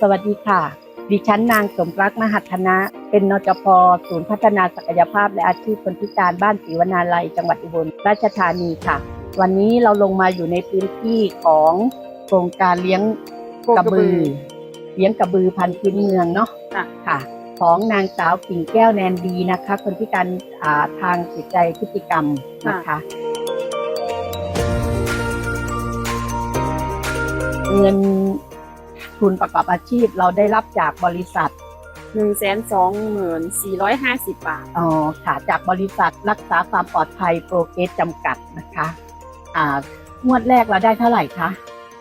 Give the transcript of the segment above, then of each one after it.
สวัสดีค่ะ ดิฉันนางสมรักมหัฒนะ เป็นนจพศูนย์พัฒนาศักยภาพและอาชีพคนพิการบ้านศรีวนาลัย จังหวัดอุบลราชธานีค่ะ วันนี้เราลงมาอยู่ในพื้นที่ของโครงการเลี้ยงกระบือ เลี้ยงกระบือพันธุ์พื้นเมืองเนาะค่ะค่ะของนางสาวกิ่งแก้วแนนดีนะคะ คนพิการอ่าทางจิตใจพฤติกรรมนะคะเงิน ทุนประกอบอาชีพเราได้รับจากบริษัท หนึ่งแสนสองหมื่นสี่ร้อยห้าสิบบาท อ๋อค่ะจากบริษัทรักษาความปลอดภัยโปรเกสจำกัดนะคะ อ่างวดแรกเราได้เท่าไหร่คะ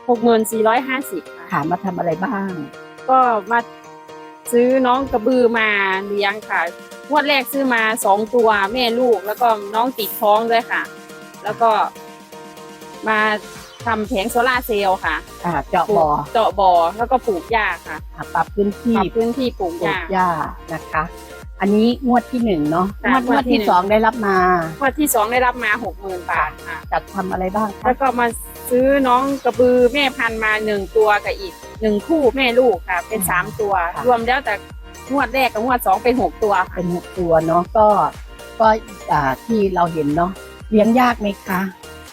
หกหมื่นสี่ร้อยห้าสิบค่ะมาทำอะไรบ้าง ก็มาซื้อน้องกระบือมาเลี้ยงค่ะงวดแรกซื้อมาสองตัวแม่ลูก แล้วก็น้องติดท้องด้วยค่ะ แล้วก็มา ทำแผงโซลาร์เซลล์ค่ะอ่าเจาะบ่อเจาะบ่อแล้วก็ปลูกหญ้าค่ะอ่าปรับพื้นที่ปรับพื้นที่ปลูกปหลูญ้ากหญ้านะคะ อันนี้งวดที่หนึ่งเนาะค่ะงวดงงววดดที่ที่หนึ่งสองได้รับมา งวดที่สองได้รับมาหกหมื่นบาทค่ะ จัดทำอะไรบ้างคะแล้วก็มาซื้อน้องกระบือแม่พันธุ์มาหนึ่งตัวกับอีกหนึ่งคู่แม่ลูกค่ะ เป็นสามตัว รวมแล้วแต่งวดแรกกับงวดสองเป็นหกตัวค่ะเป็นหกตัวเนาะก็ก็อ่าที่เราเห็นเนาะเลี้ยงยากไหมคะ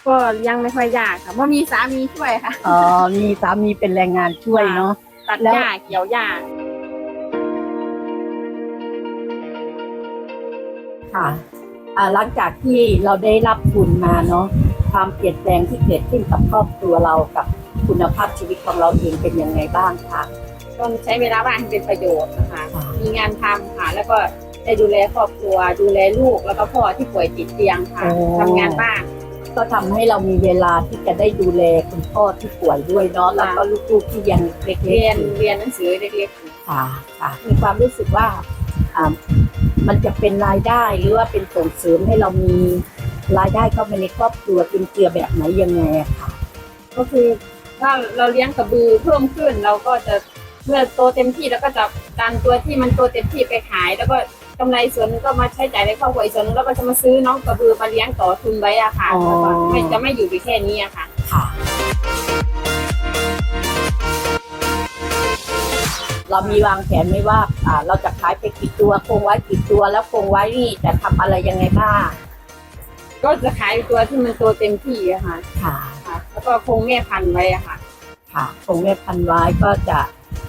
ก็ยังไม่ค่อยยากค่ะเพราะมีสามีช่วยค่ะ อ๋อมีสามีเป็นแรงงานช่วยเนาะ ตัดแล้วหญ้าเกี่ยวหญ้าค่ะอ่าหลังจากที่เราได้รับทุนมาเนาะความเปลี่ยนแปลงที่เกิดขึ้นกับครอบครัวเรากับคุณภาพชีวิตของเราเองเป็นยังไงบ้างคะ ต้องใช้เวลาว่างให้เป็นประโยชน์นะคะ ค่ะ มีงานทำค่ะ แล้วก็ได้ดูแลครอบครัว ดูแลลูกแล้วก็พ่อที่ป่วยติดเตียงค่ะทำงานบ้าน ก็ทำให้เรามีเวลาที่จะได้ดูแลคุณพ่อที่ป่วยด้วยเนาะแล้วก็ลูกๆที่ยังเล็กๆเรียนอยู่เรียนหนังสือเล็กๆอยู่ค่ะค่ะมีความรู้สึกว่าอ่ามันจะเป็นรายได้หรือว่าเป็นส่งเสริมให้เรามีรายได้เข้ามาในครอบครัวเป็นเกลือแบบไหนยังไงอะค่ะ ก็คือถ้าเราเลี้ยงกระบือเพิ่มขึ้นเราก็จะเมื่อโตเต็มที่แล้วก็จะดันตัวที่มันโตเต็มที่ไปขายแล้วก็ กำไรส่วนหนึงก็มาใช้จ่ายในครอบครัวอีกส่วนหนึงแล้วก็จะมาซื้อน้องกระบือมาเลี้ยงต่อทุนไว้อะค่ะอ๋อ แล้วก็ไม่จะไม่อยู่ไปแค่นี้อะค่ะ ค่ะ เรามีวางแผนไหมว่าอ่า เราจะขายไปกี่ตัวคงไว้กี่ตัวแล้วคงไว้นี่จะทำอะไรยังไงบ้างก็จะขายตัวที่มันโตเต็มที่อะค่ะค่ะ ค่ะ แล้วก็คงแม่พันธุ์ไว้อะค่ะ ค่ะคงแม่พันธุ์ไว้ก็จะ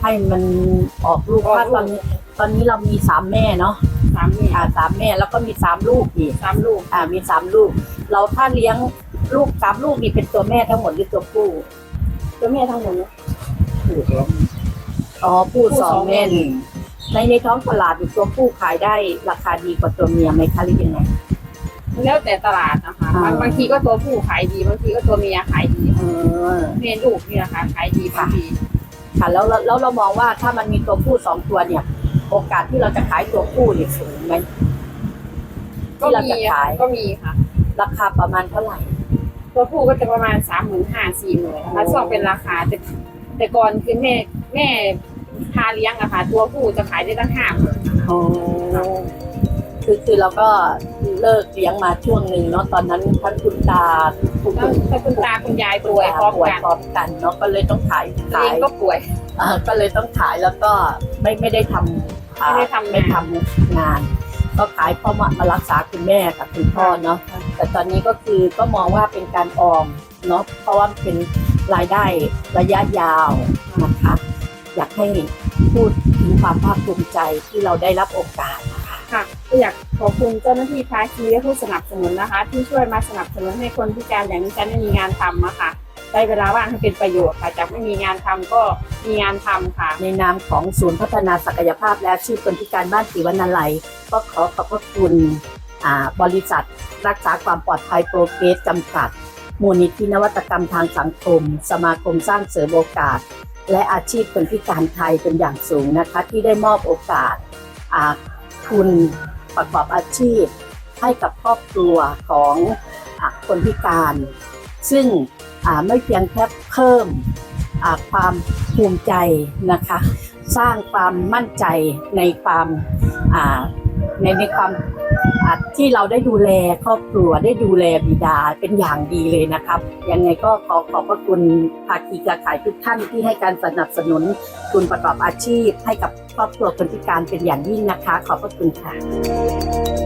ให้มันออกลูกออกว่าลูกตอนนี้ ตอนนี้เรามีสามแม่เนาะสามเนี่ยอ่าสามแม่แล้วก็มีสามลูกอีกสามลูกอ่ามีสามลูก เราถ้าเลี้ยงลูกสามลูกนี่เป็นตัวแม่ทั้งหมดหรือตัวผู้ ตัวแม่ทั้งหมดเนี่ยอ๋อผู้ผู้สอสองงแม่หนึ่งในในท้องตลาดอยู่ตัวผู้ขายได้ราคาดีกว่าตัวเมียไหมคะหรือยังไงแล้วแต่ตลาดนะคะอ่าบางบางทีก็ตัวผู้ขายดีบางทีก็ตัวเมียขายดีเออแม่ลูกนี่นะคะขายดีบางทีค่ะแล้วแล้วแล้วเรามองว่าถ้ามันมีตัวผู้สองตัวเนี่ย โอกาสที่เราจะขายตัวผู้เนี่ยสูงไหมก็ที่เรามีจะค่ะขายก็มีค่ะ ราคาประมาณเท่าไหร่ ตัวผู้ก็จะประมาณสามหมื่นห้าสี่หมื่นนะคะช่วงเป็นราคาแต่แต่ก่อนคือแม่แม่พาเลี้ยงอะค่ะ ตัวผู้จะขายได้ตั้งห้าหมื่นอ๋อ คือคือเราก็เลิกเลี้ยงมาช่วงหนึ่งเนาะตอนนั้นท่านคุณตาคุณแล้วถ้าคุณตาคุณยายป่วยพร้อมป่วยกันพร้อมกันเนาะก็เลยต้องขายตัวขาเอยงก็ป่วย อ่าก็เลยต้องขายแล้วก็ไม่ไม่ได้ทำอ่าไม่ได้ทำงาน ไม่ทำงาน ก็ขายเพราะมามารักษาคุณแม่กับคุณพ่อเนาะแต่ตอนนี้ก็คือก็มองว่าเป็นการออมเนาะเพราะว่าเป็นรายได้ระยะยาวนะคะอยากให้พูดถึงความภาคภูมิใจที่เราได้รับโอกาสนะคะ ค่ะ ก็อยากขอบคุณเจ้าหน้าที่ภาคีและผู้สนับสนุนนะคะ ที่ช่วยมาสนับสนุนให้คนพิการอย่างดิฉันได้มีงานทำอะค่ะ ได้เวลาว่างให้เป็นประโยชน์ค่ะ จากไม่มีงานทำก็มีงานทำค่ะ ในนามของศูนย์พัฒนาศักยภาพและอาชีพคนพิการบ้านศรีวรรณาลัยก็ขอขอบพระคุณบริษัท รักษาความปลอดภัยโปรเกสจำกัด มูลนิธินวัตกรรมทางสังคม สมาคมสร้างเสริมโอกาส และอาชีพคนพิการไทยเป็นอย่างสูงนะคะ ที่ได้มอบโอกาสทุน ประกอบอาชีพ ให้กับครอบครัวของอคนพิการ ซึ่งไม่เพียงแค่เพิ่มความภูมิใจนะคะ สร้างความมั่นใจในความในในความ ที่เราได้ดูแลครอบครัวได้ดูแลบิดาเป็นอย่างดีเลยนะครับ ยังไงก็ขอขอบพระคุณภาคีกระขายทุกท่านที่ให้การสนับสนุนทุนประกอบอาชีพ ให้กับครอบครัวคนพิการเป็นอย่างยิ่งนะคะ ขอบพระคุณค่ะ